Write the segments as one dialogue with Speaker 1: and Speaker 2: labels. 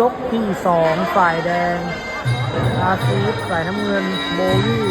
Speaker 1: ยกที่สองฝ่ายแดง อาซีฟฝ่ายน้ำเงินโบวี่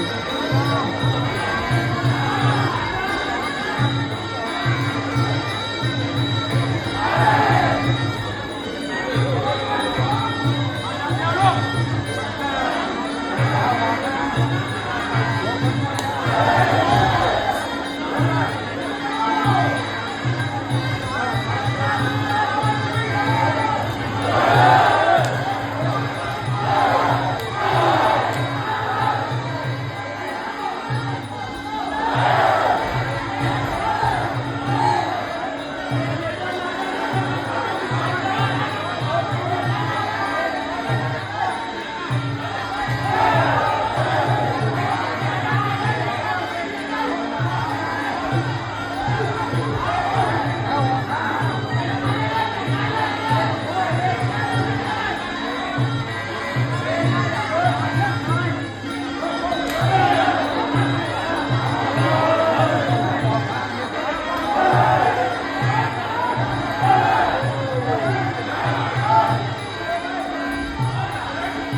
Speaker 1: เร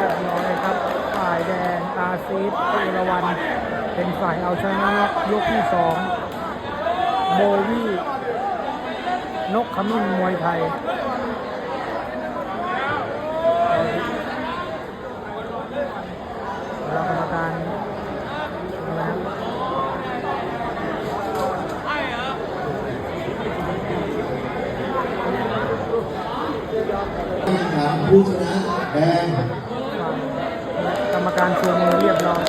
Speaker 1: ียบร้อยครับ ฝ่ายแดงอาซีฟเอราวัน เป็นฝ่ายเอาชนะยกที่สองโบวี่นกขมิ้นมวยไทย ผู้ชนะแดงกรรมการเชิญ
Speaker 2: เรียบร้อย